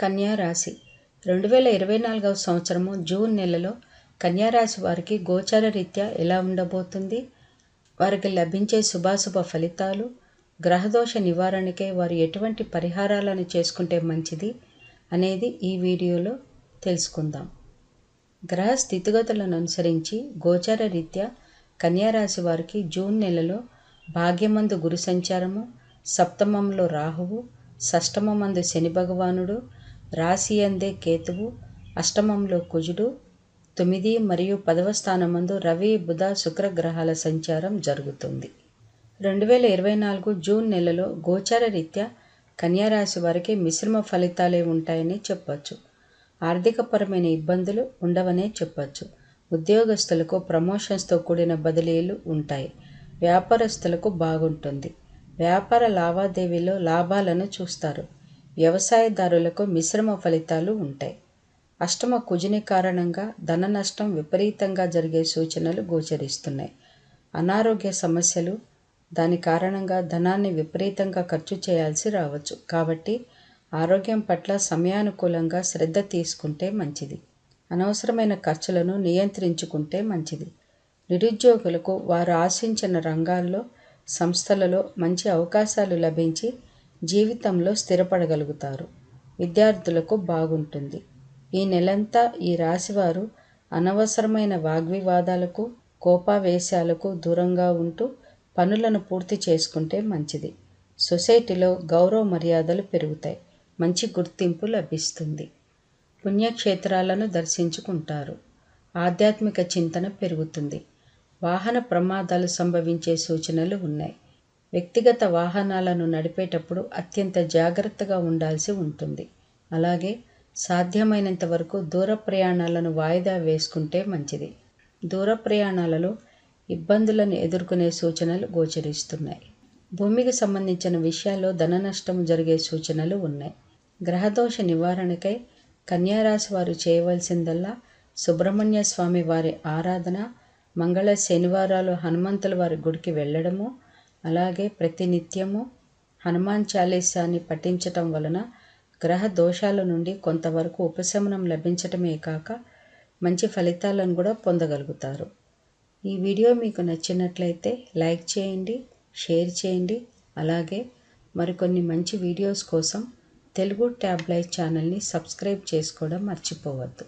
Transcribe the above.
కన్యా రాశి రెండు వేల ఇరవై నాలుగవ సంవత్సరము జూన్ నెలలో కన్యారాశి వారికి గోచార రీత్యా ఎలా ఉండబోతుంది? వారికి లభించే శుభాశుభ ఫలితాలు గ్రహదోష నివారణకే వారు ఎటువంటి పరిహారాలను చేసుకుంటే మంచిది అనేది ఈ వీడియోలో తెలుసుకుందాం. గ్రహ స్థితిగతులను అనుసరించి గోచార రీత్యా కన్యారాశి వారికి జూన్ నెలలో భాగ్యమందు గురు సంచారము సప్తమంలో రాహువు షష్టమందు శని భగవానుడు రాశి అందే కేతువు అష్టమంలో కుజుడు తొమ్మిది మరియు పదవ స్థానమందు రవి బుధ శుక్ర గ్రహాల సంచారం జరుగుతుంది. రెండు వేల ఇరవై నాలుగు జూన్ నెలలో గోచార రీత్యా కన్యారాశి వారికి మిశ్రమ ఫలితాలే ఉంటాయని చెప్పచ్చు. ఆర్థికపరమైన ఇబ్బందులు ఉండవనే చెప్పచ్చు. ఉద్యోగస్తులకు ప్రమోషన్స్తో కూడిన బదిలీలు ఉంటాయి. వ్యాపారస్తులకు బాగుంటుంది. వ్యాపార లావాదేవీలో లాభాలను చూస్తారు. వ్యవసాయదారులకు మిశ్రమ ఫలితాలు ఉంటాయి. అష్టమ కుజుని కారణంగా ధన నష్టం విపరీతంగా జరిగే సూచనలు గోచరిస్తున్నాయి. అనారోగ్య సమస్యలు దాని కారణంగా ధనాన్ని విపరీతంగా ఖర్చు చేయాల్సి రావచ్చు. కాబట్టి ఆరోగ్యం పట్ల సమయానుకూలంగా శ్రద్ధ తీసుకుంటే మంచిది. అనవసరమైన ఖర్చులను నియంత్రించుకుంటే మంచిది. నిరుద్యోగులకు వారు ఆశించిన రంగాల్లో సంస్థలలో మంచి అవకాశాలు లభించి జీవితంలో స్థిరపడగలుగుతారు. విద్యార్థులకు బాగుంటుంది. ఈ నెలంతా ఈ రాశివారు అనవసరమైన వాగ్వివాదాలకు కోపావేశాలకు దూరంగా ఉంటూ పనులను పూర్తి చేసుకుంటే మంచిది. సొసైటీలో గౌరవ మర్యాదలు పెరుగుతాయి. మంచి గుర్తింపు లభిస్తుంది. పుణ్యక్షేత్రాలను దర్శించుకుంటారు. ఆధ్యాత్మిక చింతన పెరుగుతుంది. వాహన ప్రమాదాలు సంభవించే సూచనలు ఉన్నాయి. వ్యక్తిగత వాహనాలను నడిపేటప్పుడు అత్యంత జాగ్రత్తగా ఉండాల్సి ఉంటుంది. అలాగే సాధ్యమైనంత వరకు దూర ప్రయాణాలను వాయిదా వేసుకుంటే మంచిది. దూర ప్రయాణాలలో ఇబ్బందులను ఎదుర్కొనే సూచనలు గోచరిస్తున్నాయి. భూమికి సంబంధించిన విషయాల్లో ధన నష్టం జరిగే సూచనలు ఉన్నాయి. గ్రహదోష నివారణకై కన్యారాశి వారు చేయవలసిందల్లా సుబ్రహ్మణ్య స్వామి వారి ఆరాధన మంగళ శనివారాలు హనుమంతుల వారి గుడికి వెళ్ళడము అలాగే ప్రతినిత్యము హనుమాన్ చాలీసాన్ని పఠించటం వలన గ్రహ దోషాల నుండి కొంతవరకు ఉపశమనం లభించటమే కాక మంచి ఫలితాలను కూడా పొందగలుగుతారు. ఈ వీడియో మీకు నచ్చినట్లయితే లైక్ చేయండి షేర్ చేయండి అలాగే మరికొన్ని మంచి వీడియోస్ కోసం తెలుగు ట్యాబ్లైట్ ఛానల్ని సబ్స్క్రైబ్ చేసుకోవడం మర్చిపోవద్దు.